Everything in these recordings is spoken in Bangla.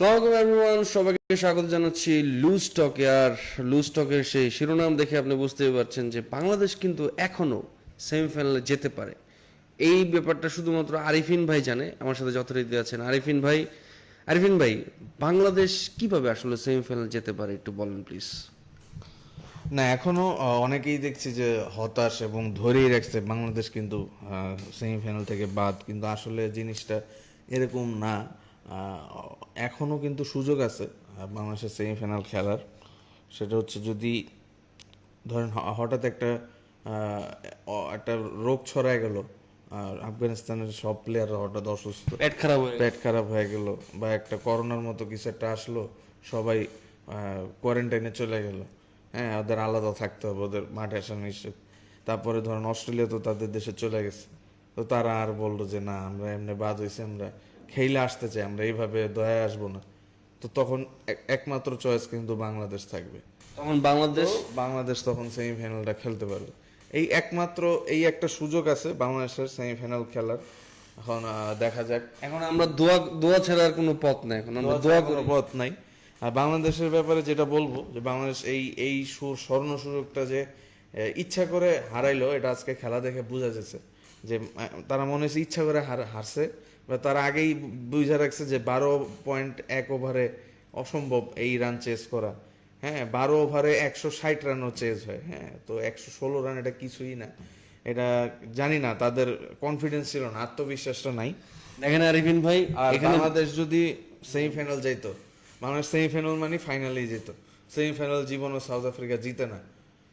সালামালাইকুম এভরিওয়ান সবাইকে স্বাগত জানাচ্ছি লুজ টকে। আর লুজ টকের সেই শিরোনাম দেখে আপনি বুঝতেই পারছেন যে বাংলাদেশ কিন্তু এখনও সেমিফাইনালে যেতে পারে। এই ব্যাপারটা শুধুমাত্র আরিফিন ভাই জানে আমার সাথে যথারীতি আছেন আরিফিন ভাই। আরিফিন ভাই বাংলাদেশ কীভাবে আসলে সেমিফাইনাল যেতে পারে একটু বলেন প্লিজ না এখনও আহ, অনেকেই দেখছি যে হতাশ এবং ধরেই রাখছে বাংলাদেশ কিন্তু সেমিফাইনাল থেকে বাদ। কিন্তু আসলে জিনিসটা এরকম না। আহ, এখনও কিন্তু সুযোগ আছে বাংলাদেশের সেমিফাইনাল খেলার। সেটা হচ্ছে যদি ধরেন হঠাৎ একটা একটা রোগ ছড়ায় গেল আর আফগানিস্তানের সব প্লেয়াররা হঠাৎ অসুস্থ। পেট খারাপ হয়ে পেট খারাপ হয়ে গেল বা একটা করোনার মতো কিছু একটা আসলো সবাই কোয়ারেন্টাইনে চলে গেল। হ্যাঁ ওদের আলাদা থাকতে হবে ওদের মাঠে আসা নিশ্চিত। তারপরে ধরেন অস্ট্রেলিয়া তো তাদের দেশে চলে গেছে। তো তারা আর বলল যে না আমরা এমনি বাদ হয়েছে আমরা খেইলে আসতে চাই আমরা এইভাবে দয়া আসব না। তো তখন এক- একমাত্র চয়েস কিন্তু বাংলাদেশ থাকবে। তখন বাংলাদেশ? বাংলাদেশ তখন সেমিফাইনালটা খেলতে পারবে। এই একমাত্র এই একটা সুযোগ আছে বাংলাদেশের সেমিফাইনাল খেলার। এখন দেখা যাক। এখন আমরা দোয়া দোয়া ছাড়া আর কোনো পথ নাই। এখন আমরা দোয়া কোনো পথ নাই। আর বাংলাদেশের ব্যাপারে যেটা বলব যে বাংলাদেশ এই এই স্বর্ণ সুযোগটা যে ইচ্ছা করে হারাইলো এটা আজকে খেলা দেখে বোঝা যাচ্ছে। যে তারা মনে হচ্ছে ইচ্ছা করে হার- হারছে। তারা আগেই বুঝা রাখছে যে বারো পয়েন্ট এক ওভারে অসম্ভব এই রান চেস করা। হ্যাঁ বারো ওভারে একশো ষাট রানও চেজ হয়। হ্যাঁ তো একশো ষোলো রান এটা কিছুই না। এটা জানি না তাদের কনফিডেন্স ছিল না আত্মবিশ্বাসটা নাই। দেখেন আরিফিন ভাই বাংলাদেশ যদি সেমিফাইনাল যাইতো বাংলাদেশ সেমিফাইনাল মানে ফাইনালেই যেত। সেমিফাইনাল জীবনও সাউথ আফ্রিকা জিতে না।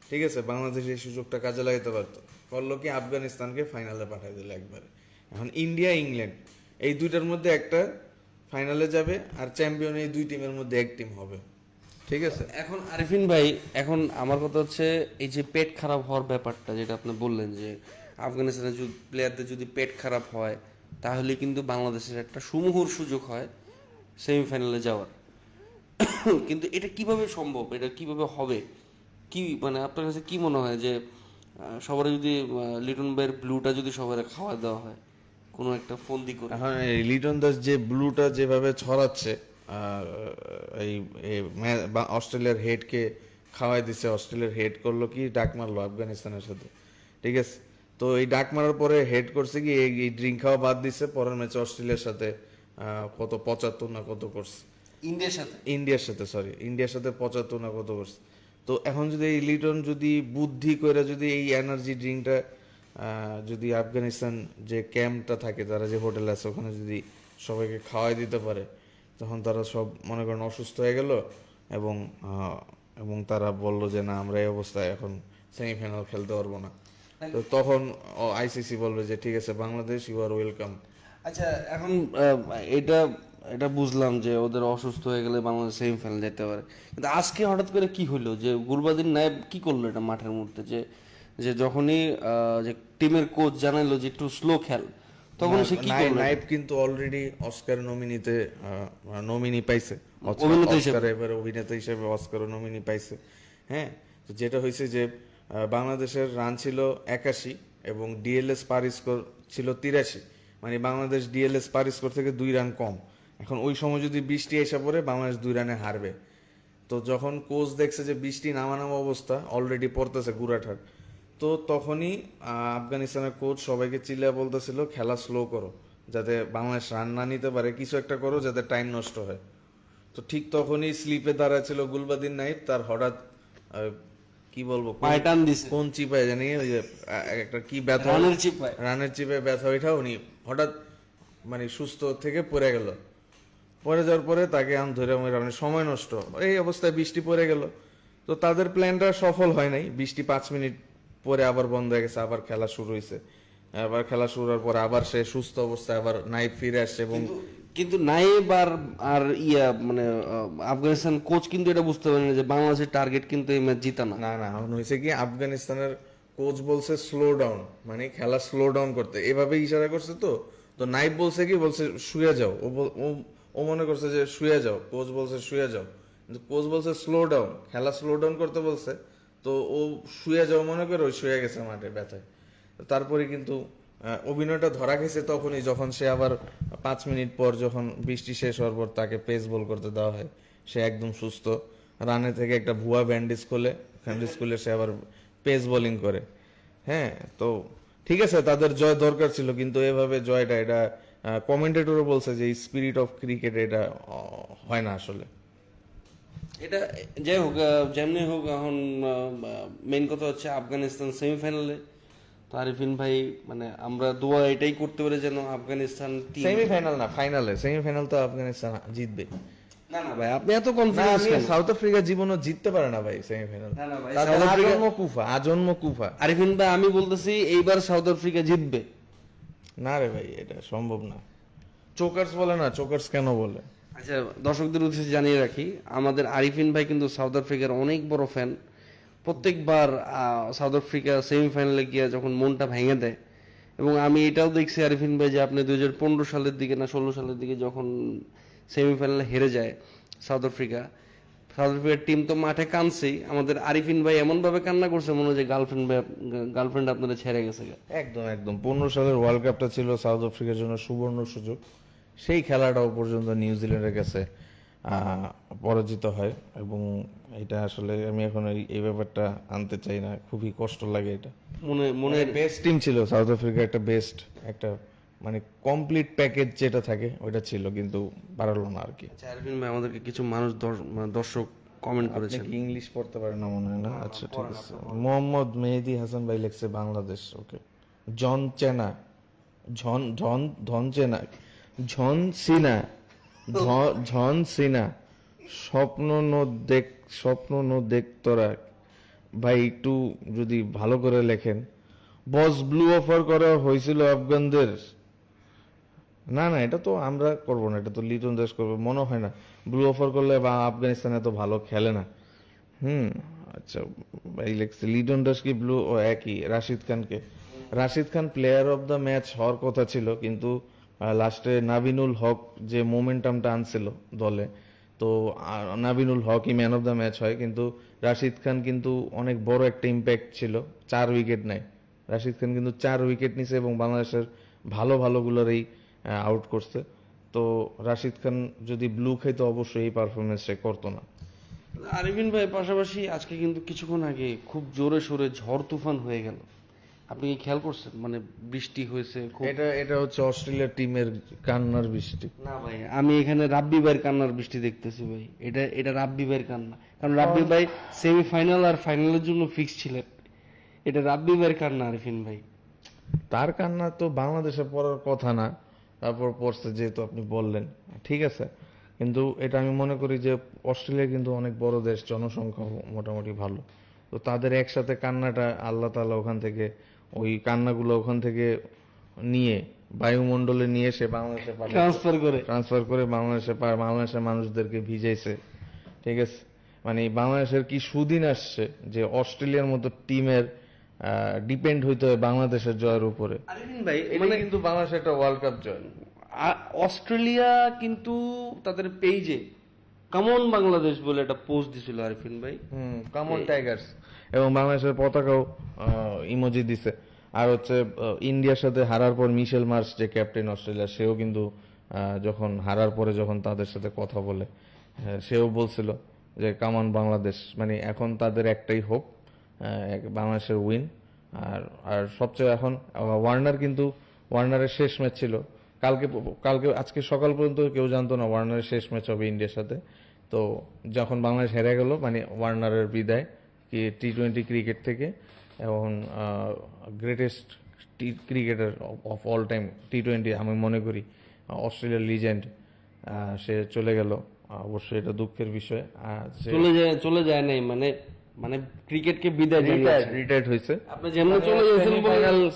ঠিক আছে বাংলাদেশ এই সুযোগটা কাজে লাগাতে পারতো। করল কি আফগানিস্তানকে ফাইনালে পাঠিয়ে দিল একবারে। এখন ইন্ডিয়া ইংল্যান্ড এই দুইটার মধ্যে একটা ফাইনালে যাবে আর চ্যাম্পিয়ন এই দুই টিমের মধ্যে এক টিম হবে। ঠিক আছে? এখন আরিফিন ভাই, এখন আমার কথা হচ্ছে, এই যে পেট খারাপ হওয়ার ব্যাপারটা যেটা আপনি বললেন যে আফগানিস্তানের প্লেয়ারদের যদি পেট খারাপ হয়, তাহলে কিন্তু বাংলাদেশের একটা সুমুহুর সুযোগ হয় সেমিফাইনালে যাওয়ার। কিন্তু এটা কীভাবে সম্ভব? এটা কীভাবে হবে? কি মানে আপনার কাছে কি মনে হয় যে সবার যদি লিটন ভাইয়ের ব্লুটা যদি সবার খাওয়া দেওয়া হয়? কোনো একটা ফন্দি করে। হ্যাঁ এই লিটন দাস যে ব্লুটা যেভাবে ছড়াচ্ছে এই অস্ট্রেলিয়ার হেডকে খাওয়াই দিছে অস্ট্রেলিয়ার হেড করল কি ডাক মারলো আফগানিস্তানের সাথে। ঠিক আছে? তো এই ডাক মারার পরে হেড করছে কি এই- এই ড্রিঙ্ক খাওয়া বাদ দিছে পরের ম্যাচে অস্ট্রেলিয়ার সাথে কত পঁচাত্তর না কত করছে। ইন্ডিয়ার সাথে? ইন্ডিয়ার সাথে সরি ইন্ডিয়ার সাথে পঁচাত্তর না কত করছে। তো এখন যদি এই লিটন যদি বুদ্ধি করে যদি এই এনার্জি ড্রিঙ্কটা যদি আফগানিস্তান যে ক্যাম্পটা থাকে তারা যে হোটেল আছে ওখানে যদি সবাইকে খাওয়াই দিতে পারে তখন তারা সব মনে করেন অসুস্থ হয়ে গেল এবং এবং তারা বলল যে না আমরা এই অবস্থায় এখন সেমিফাইনাল খেলতে পারব না। তো তখন আইসিসি বলবে যে ঠিক আছে বাংলাদেশ ইউ আর ওয়েলকাম আচ্ছা এখন এটা এটা বুঝলাম যে ওদের অসুস্থ হয়ে গেলে বাংলাদেশ সেমিফাইনাল যেতে পারে। কিন্তু আজকে হঠাৎ করে কি হলো? যে গুরবাদিন নায়েব কি করল এটা মাঠের মধ্যে? যে যে যখনই যে টিমের কোচ জানাইলো যে একটু স্লো খেল তখন সে কি করল? নাইব কিন্তু অলরেডি অস্কার নমিনিতে নমিনি পাইছে। অভিনেতা হিসেবে। এবার অভিনেতা হিসেবে অস্কার নমিনি পাইছে। হ্যাঁ? তো যেটা হয়েছে যে বাংলাদেশের রান ছিল একাশি এবং ডিএলএস পার স্কোর ছিল তিরাশি। মানে বাংলাদেশ ডিএলএস পার স্কোর থেকে দুই রান কম। এখন ওই সময় যদি বৃষ্টি এসে পড়ে বাংলাদেশ দুই রানে হারবে। তো যখন কোচ দেখছে যে বৃষ্টি নামা নামা অবস্থা অলরেডি পড়তেছে গুরাঠার তো তখনই আফগানিস্তানের কোচ সবাইকে চিল্লা বলতেছিল খেলা স্লো করো যাতে বাংলাদেশ রান না নিতে পারে। কিছু একটা করো যাতে টাইম নষ্ট হয়। তো ঠিক তখনই স্লিপে দাঁড়া ছিল গুলবাদিন নাইব তার হঠাৎ কি বলব কোন- পায়ে টান দিছে। কোন চিপায় জানি ওই যে একটা কি ব্যথা রানের চিপায়। রানের চিপে ব্যথা ওইটা উনি হঠাৎ মানে সুস্থ থেকে পড়ে গেল। পরে যাওয়ার পরে তাকে আম ধরে মানে সময় নষ্ট। এই অবস্থায় বৃষ্টি পড়ে গেল। তো তাদের প্ল্যানটা সফল হয় নাই। বৃষ্টি পাঁচ মিনিট পরে আবার বন্ধ হয়ে গেছে আবার খেলা শুরু হয়েছে আবার খেলা শুরু হওয়ার পরে আবার সে সুস্থ অবস্থায় আবার নাইট ফিরে আসছে এবং কিন্তু নায়েব আর আর ইয়া মানে আফগানিস্তান কোচ কিন্তু এটা বুঝতে পারেনি যে বাংলাদেশের টার্গেট কিন্তু এই ম্যাচ জিতা না। না না এখন হয়েছে কি আফগানিস্তানের কোচ বলছে স্লো ডাউন মানে খেলা স্লো ডাউন করতে। এভাবে ইশারা করছে তো। তো নাইব বলছে কি বলছে শুয়ে যাও। ও- ও মনে করছে যে শুয়ে যাও। কোচ বলছে শুয়ে যাও। কিন্তু কোচ বলছে স্লো ডাউন খেলা স্লো ডাউন করতে বলছে। তো ও শুয়ে যাও, মনে করে ওই শুয়ে গেছে মাঠে ব্যথায়। তারপরে কিন্তু অভিনয়টা ধরা গেছে তখনই, যখন সে আবার পাঁচ মিনিট পর যখন বৃষ্টি শেষ হওয়ার পর তাকে পেস বল করতে দেওয়া হয়, সে একদম সুস্থ। রানে থেকে একটা ভুয়া ব্যান্ডেজ খুলে ব্যান্ডেজ খুলে সে আবার পেস বোলিং করে। হ্যাঁ তো ঠিক আছে, তাদের জয় দরকার ছিল, কিন্তু এভাবে জয়টা, এটা কমেন্টেটরও বলছে যে স্পিরিট অফ ক্রিকেট এটা হয় না আসলে। এটা যাই হোক যেমনি হোক এখন মেইন কথা হচ্ছে আফগানিস্তান সেমিফাইনালে তো আরিফিন ভাই মানে আমরা দোয়া এটাই করতে পারি যেন আফগানিস্তান সেমিফাইনাল না ফাইনালে সেমিফাইনাল তো আফগানিস্তান জিতবে। না না ভাই আপনি এত কনফিডেন্স আমি সাউথ আফ্রিকা জীবনও জিততে পারে না ভাই সেমিফাইনাল না, না ভাই, সাউথ আফ্রিকা- আজন্ম কুফা আজন্ম কুফা। আরিফিন ভাই আমি বলতেছি এইবার সাউথ আফ্রিকা জিতবে। না রে ভাই এটা সম্ভব না। চোকার্স বলে না চোকার্স কেন বলে? আচ্ছা দর্শকদের উদ্দেশ্যে জানিয়ে রাখি, আমাদের আরিফিন ভাই কিন্তু সাউথ আফ্রিকার অনেক বড় ফ্যান প্রত্যেকবার সাউথ আফ্রিকা সেমিফাইনালে গিয়ে যখন মনটা ভেঙে দেয়, এবং আমি এটাও দেখছি আরিফিন ভাই যে আপনি পনেরো সালের দিকে না ষোলো সালের দিকে যখন সেমিফাইনালে হেরে যায় সাউথ আফ্রিকা, সাউথ আফ্রিকার টিম তো মাঠে কানছেই আমাদের আরিফিন ভাই এমনভাবে কান্না করছে, মনে হয় যে গার্লফ্রেন্ড ভাই গার্লফ্রেন্ড আপনারা ছেড়ে গেছে একদম একদম। পনেরো সালের ওয়ার্ল্ড কাপটা ছিল সাউথ আফ্রিকার জন্য সুবর্ণ সুযোগ। সেই খেলাটাও পর্যন্ত নিউজিল্যান্ডের কাছে পরাজিত হয় এবং এটা আসলে আমি এখন এই- এই ব্যাপারটা আনতে চাই না। খুবই কষ্ট লাগে এটা। মনে মনে বেস্ট টিম ছিল সাউথ আফ্রিকা একটা বেস্ট একটা মানে কমপ্লিট প্যাকেজ যেটা থাকে ওইটা ছিল কিন্তু পারল না আর কি। আচ্ছা, আরিফিন ভাই আমাদেরকে কিছু মানুষ মানে দর্শক কমেন্ট আপনি কি ইংলিশ পড়তে পারেন না মনে হয় না? আচ্ছা ঠিক আছে। মোহাম্মদ মেহেদি হাসান ভাই লিখছে বাংলাদেশ ওকে। জন চেনা ঝন ঝন ধন চেনা। ঝন সিনা ঝন সিনা, স্বপ্ন নো দেখ, স্বপ্ন নো দেখ তোরা। ভাই, একটু যদি ভালো করে লেখেন। বস, ব্লু অফার করা হয়েছিল আফগানদের? না না, এটা তো আমরা করব না, এটা তো লিটন দাস করবে, মনে হয় না। ব্লু অফার করলে বা আফগানিস্তান এত ভালো খেলে না। হুম আচ্ছা এই লেখছে, লিটন দাস কি ব্লু, ও একই, রাশিদ খানকে। Rashid Khan player of the match হওয়ার কথা ছিল, কিন্তু লাস্টে নাবিনুল হক যে মোমেন্টামটা আনছিল দলে, তো নাবিনুল হকই ম্যান অফ দ্য ম্যাচ হয়, কিন্তু রাশিদ খান কিন্তু অনেক বড় একটা ইম্প্যাক্ট ছিল, চার উইকেট নেয়। রাশিদ খান কিন্তু চার উইকেট নিছে এবং বাংলাদেশের ভালো ভালোগুলোরই আউট করছে। তো রাশিদ খান যদি ব্লু খাইতো অবশ্যই এই পারফরমেন্স সে করতো না। আরিফিন ভাই, পাশাপাশি আজকে কিন্তু কিছুক্ষণ আগে খুব জোরে সোরে ঝড় তুফান হয়ে গেল। আপনি কি খেয়াল করছেন? মানে বৃষ্টি হয়েছে খুব এটা এটা হচ্ছে অস্ট্রেলিয়ার টিমের কান্নার বৃষ্টি। না ভাই আমি এখানে রাব্বি ভাইয়ের কান্নার বৃষ্টি দেখতেছি ভাই। এটা এটা রাব্বি ভাইয়ের কান্না। কারণ রাব্বি ভাই সেমিফাইনাল আর ফাইনালের জন্য ফিক্স ছিলেন। এটা রাব্বি ভাইয়ের কান্না আরিফিন ভাই। তার কান্না তো বাংলাদেশে পড়ার কথা না তারপর পড়ছে যেহেতু আপনি বললেন ঠিক আছে। কিন্তু এটা আমি মনে করি যে অস্ট্রেলিয়া কিন্তু অনেক বড় দেশ জনসংখ্যা মোটামুটি ভালো। তো তাদের একসাথে কান্নাটা আল্লাহ তাআলা ওখান থেকে ওই কান্নাগুলো ওখান থেকে নিয়ে বায়ুমণ্ডলে নিয়ে এসে বাংলাদেশে ট্রান্সফার করে। ট্রান্সফার করে বাংলাদেশে পা- বাংলাদেশের মানুষদেরকে ভিজাইছে। ঠিক আছে? মানে বাংলাদেশের কি সুদিন আসছে যে অস্ট্রেলিয়ার মতো টিমের ডিপেন্ড হইতে হয় বাংলাদেশের জয়ের উপরে? ভাই মানে মানে কিন্তু বাংলাদেশ একটা ওয়ার্ল্ড কাপ জয়। অস্ট্রেলিয়া কিন্তু তাদের পেজে কামন বাংলাদেশ বলে একটা পোস্ট দিছিল আরিফিন ভাই। হুম কামন টাইগার্স এবং বাংলাদেশের পতাকাও ইমোজি দিছে। আর হচ্ছে ইন্ডিয়ার সাথে হারার পর মিশেল মার্স যে ক্যাপ্টেন অস্ট্রেলিয়া সেও কিন্তু যখন হারার পরে যখন তাদের সাথে কথা বলে হ্যাঁ, সেও বলছিল যে কামান বাংলাদেশ। মানে এখন তাদের একটাই হোপ বাংলাদেশের উইন আর আর সবচেয়ে এখন ওয়ার্নার কিন্তু ওয়ার্নারের শেষ ম্যাচ ছিল কালকে কালকে আজকে সকাল পর্যন্ত কেউ জানতো না ওয়ার্নারের শেষ ম্যাচ হবে ইন্ডিয়ার সাথে। তো যখন বাংলাদেশ হেরে গেল মানে ওয়ার্নারের বিদায় কি টি টোয়েন্টি ক্রিকেট থেকে এবং greatest T cricketer of all time T twenty আমি মনে করি অস্ট্রেলিয়ার লিজেন্ড সে চলে গেল। অবশ্যই এটা দুঃখের বিষয়। আর চলে যায় চলে যায় নাই মানে মানে ক্রিকেটকে বিদায় রিটায়ার্ড হয়েছে। আপনি যেমন চলে গেছেন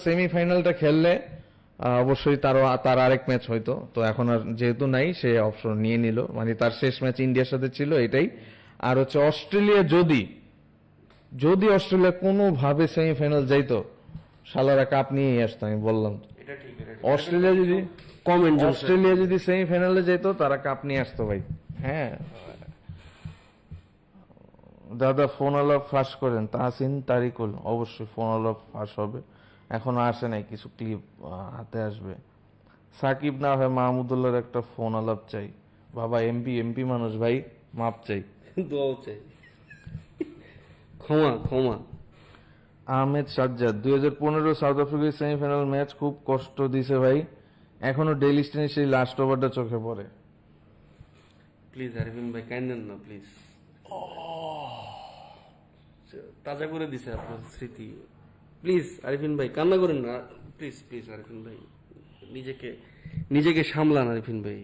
সেমিফাইনালটা খেললে অবশ্যই তার তার আরেক ম্যাচ হয়তো। তো এখন আর যেহেতু নাই সে অপশন নিয়ে নিল। মানে তার শেষ ম্যাচ ইন্ডিয়ার সাথে ছিল এটাই। আর হচ্ছে অস্ট্রেলিয়া যদি যদি অস্ট্রেলিয়া কোনোভাবে সেমিফাইনাল যাইতো শালারা কাপ নিয়েই আসতো আমি বললাম অস্ট্রেলিয়া যদি কমেন্ট অস্ট্রেলিয়া যদি সেমিফাইনালে যেত তারা কাপ নিয়ে আসতো ভাই। হ্যাঁ। দাদা ফোন আলাপ ফাঁস করেন। তাহসিন তারিকুল অবশ্যই ফোন আলাপ ফাঁস হবে। এখনও আসে নাই কিছু ক্লিপ হাতে আসবে। সাকিব না হয় মাহমুদুল্লাহর একটা ফোন আলাপ চাই। বাবা এমপি এমপি মানুষ ভাই মাপ চাই। দোয়াও চাই। ক্ষমা ক্ষমা। আহমেদ সাজ্জাদ দুই হাজার পনেরো সাউথ আফ্রিকার সেমিফাইনাল ম্যাচ খুব কষ্ট দিছে ভাই। এখনও ডেলি স্টেনে সেই লাস্ট ওভারটা চোখে পড়ে। প্লিজ আরিফিন ভাই কাইন্দেন না প্লিজ তাজা করে দিছে আপনার স্মৃতি। প্লিজ আরিফিন ভাই, কান্না করেন না। প্লিজ প্লিজ আরিফিন ভাই, নিজেকে নিজেকে সামলান আরিফিন ভাই।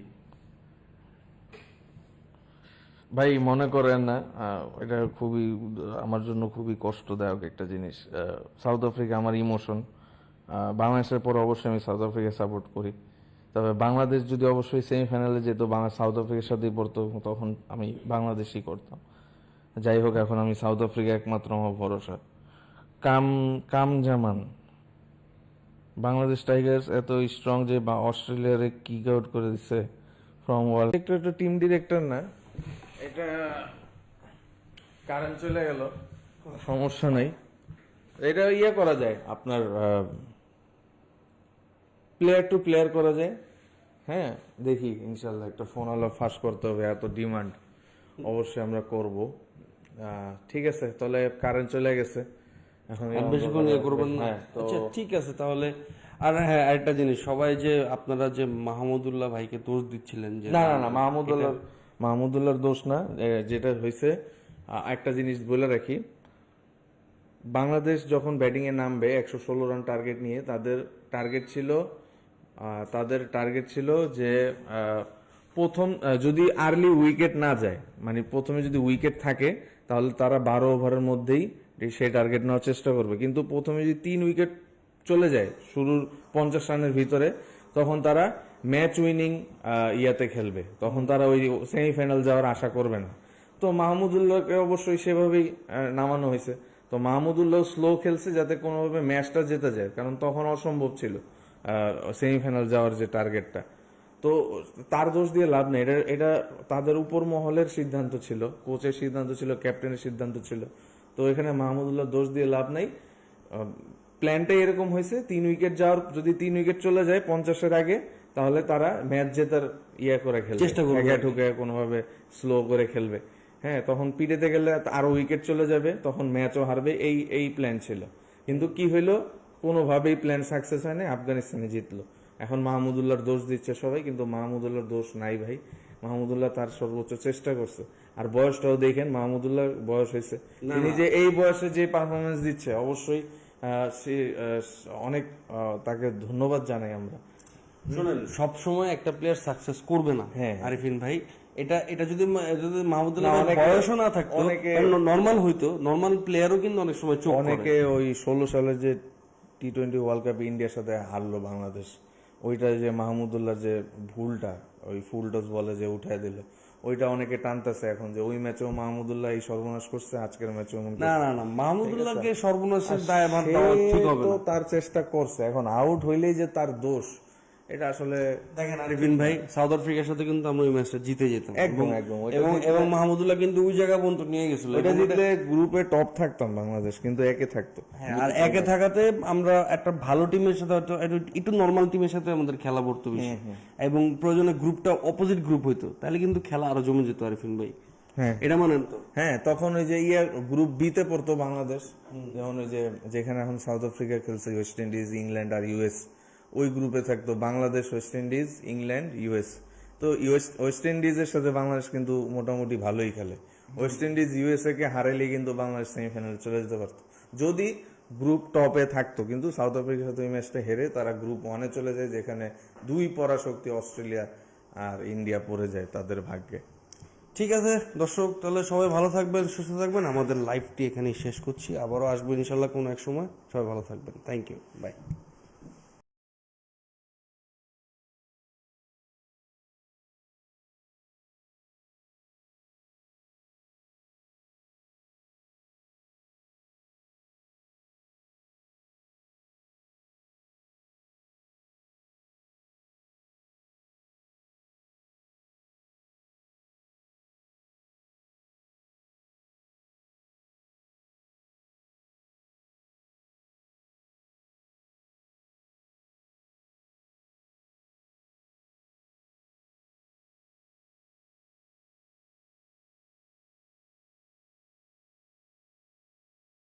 ভাই, মনে করেন না এটা খুবই, আমার জন্য খুবই কষ্টদায়ক একটা জিনিস। সাউথ আফ্রিকা আমার ইমোশন বাংলাদেশের পর অবশ্যই আমি সাউথ আফ্রিকা সাপোর্ট করি। তবে বাংলাদেশ যদি অবশ্যই সেমিফাইনালে যেত, বাংলা সাউথ আফ্রিকার সাথেই পড়তো, তখন আমি বাংলাদেশই করতাম। যাই হোক, এখন আমি সাউথ আফ্রিকা একমাত্র আমার ভরসা। কাম কাম জামান। বাংলাদেশ টাইগার্স এত স্ট্রং যে বা অস্ট্রেলিয়ারে কিক আউট করে দিচ্ছে ফ্রম ওয়ার্ল্ড একটা একটা টিম ডিরেক্টর না। এটা কারেন্ট চলে গেল সমস্যা নাই। এটা ইয়ে করা যায়, আপনার প্লেয়ার টু প্লেয়ার করা যায়। হ্যাঁ দেখি, ইনশাল্লাহ একটা ফোন আলো ফাঁস করতে হবে, এত ডিমান্ড অবশ্যই আমরা করব। ঠিক আছে, তাহলে কারেন্ট চলে গেছে। বেশিক্ষণ ইয়ে করবেন না। হ্যাঁ, আচ্ছা ঠিক আছে তাহলে। আর হ্যাঁ আরেকটা জিনিস সবাই যে আপনারা যে মাহমুদুল্লাহ ভাইকে দোষ দিচ্ছিলেন যে না না না মাহমুদুল্লাহ মাহমুদুল্লাহর দোষ না যেটা হয়েছে একটা জিনিস বলে রাখি। বাংলাদেশ যখন ব্যাটিং এ নামবে একশো ষোলো রান টার্গেট নিয়ে তাদের টার্গেট ছিল তাদের টার্গেট ছিল যে প্রথম যদি আর্লি উইকেট না যায় মানে প্রথমে যদি উইকেট থাকে তাহলে তারা বারো ওভারের মধ্যেই সেই টার্গেট নেওয়ার চেষ্টা করবে। কিন্তু প্রথমে যদি তিন উইকেট চলে যায় শুরুর পঞ্চাশ রানের ভিতরে, তখন তারা ম্যাচ উইনিং ইয়াতে খেলবে। তখন তারা ওই সেমিফাইনাল যাওয়ার আশা করবে না। তো মাহমুদুল্লাহকে অবশ্যই সেভাবেই নামানো হয়েছে। তো মাহমুদুল্লাহ স্লো খেলছে যাতে কোনোভাবে ম্যাচটা জেতা যায়, কারণ তখন অসম্ভব ছিল সেমিফাইনাল যাওয়ার যে টার্গেটটা তো তার দোষ দিয়ে লাভ নেই। এটা এটা তাদের উপর মহলের সিদ্ধান্ত ছিল কোচের সিদ্ধান্ত ছিল ক্যাপ্টেনের সিদ্ধান্ত ছিল। তো এখানে মাহমুদুল্লাহ দোষ দিয়ে লাভ নেই। প্ল্যানটাই এরকম হয়েছে তিন উইকেট যাওয়ার যদি তিন উইকেট চলে যায় পঞ্চাশের আগে তাহলে তারা ম্যাচ জেতার ইয়ে করে খেলবে। চেষ্টা করবে। ঠেকা কোনোভাবে স্লো করে খেলবে। হ্যাঁ তখন পিড়েতে গেলে আরও উইকেট চলে যাবে তখন ম্যাচও হারবে এই এই প্ল্যান ছিল। কিন্তু কি হইল? কোনোভাবেই প্ল্যান সাকসেস হয়নি আফগানিস্তানে জিতলো। এখন মাহমুদুল্লাহর দোষ দিচ্ছে সবাই কিন্তু মাহমুদুল্লাহর দোষ নাই ভাই। মাহমুদুল্লাহ তার সর্বোচ্চ চেষ্টা করছে। আর বয়সটাও দেখেন মাহমুদুল্লাহ বয়স হয়েছে। তিনি যে এই বয়সে যে পারফরমেন্স দিচ্ছে অবশ্যই সে অনেক তাকে ধন্যবাদ জানাই আমরা। শোনেন সব সময় একটা প্লেয়ার সাকসেস করবে না হ্যাঁ। আরিফিন ভাই। এটা এটা যদি যদি মাহমুদুল্লাহ বয়সও না থাকতো অনেকে- নর্মাল হইতো নর্মাল প্লেয়ারও কিন্তু অনেক সময় চোখ অনেকে ওই ষোলো সালের যে টি টোয়েন্টি ওয়ার্ল্ড কাপ ইন্ডিয়ার সাথে হারলো বাংলাদেশ ওইটা যে মাহমুদুল্লাহ যে ভুলটা ওই ফুল টস বলে যে উঠায় দিল। ওইটা অনেকে টানতেছে এখন যে ওই ম্যাচেও মাহমুদুল্লাহ এই সর্বনাশ করছে আজকের ম্যাচেও না না না মাহমুদুল্লাহকে সর্বনাশের দায় ভার দেওয়া ঠিক হবে তো তার চেষ্টা করছে। এখন আউট হইলেই যে তার দোষ এটা আসলে দেখেন আরিফিন ভাই সাউথ আফ্রিকার সাথে কিন্তু আমরা ওই ম্যাচটা জিতে যেতাম। একদম, একদম। এবং এবং মাহমুদুল্লাহ কিন্তু ওই জায়গা পর্যন্ত নিয়ে গেছিল। এবং জিতলে গ্রুপে টপ থাকতাম বাংলাদেশ কিন্তু একে থাকতো। হ্যাঁ, আর একে থাকাতে আমরা একটা ভালো টিমের সাথে হয়তো একটু- নর্মাল টিমের সাথে আমাদের খেলা পড়তো বেশি। এবং প্রয়োজনে গ্রুপটা অপোজিট গ্রুপ হইতো। তাহলে কিন্তু খেলা আরও জমে যেত আরিফিন ভাই। হ্যাঁ। এটা মানেন তো? হ্যাঁ তখন ওই যে ইয়ে গ্রুপ বি তে পড়তো বাংলাদেশ। যেমন ওই যে যেখানে এখন সাউথ আফ্রিকা খেলছে ওয়েস্ট ইন্ডিজ ইংল্যান্ড আর ইউএস ওই গ্রুপে থাকতো Bangladesh West Indies England US তো ওয়েস্ট ইন্ডিজের সাথে বাংলাদেশ কিন্তু মোটামুটি ভালোই খেলে। ওয়েস্ট ইন্ডিজ ইউএসএ কে হারাইলে কিন্তু বাংলাদেশ সেমিফাইনালে চলে যেতে পারতো। যদি গ্রুপ টপে থাকতো, কিন্তু সাউথ আফ্রিকার সাথে ওই ম্যাচটা হেরে তারা গ্রুপ ওয়ানে চলে যায়, যেখানে দুই পরাশক্তি অস্ট্রেলিয়া আর ইন্ডিয়া পড়ে যায় তাদের ভাগ্যে। ঠিক আছে, দর্শক, তাহলে সবাই ভালো থাকবেন, সুস্থ থাকবেন। আমাদের লাইভটি এখানেই শেষ করছি। আবারও আসব ইনশাল্লাহ কোনো এক সময়। সবাই ভালো থাকবেন। Thank you by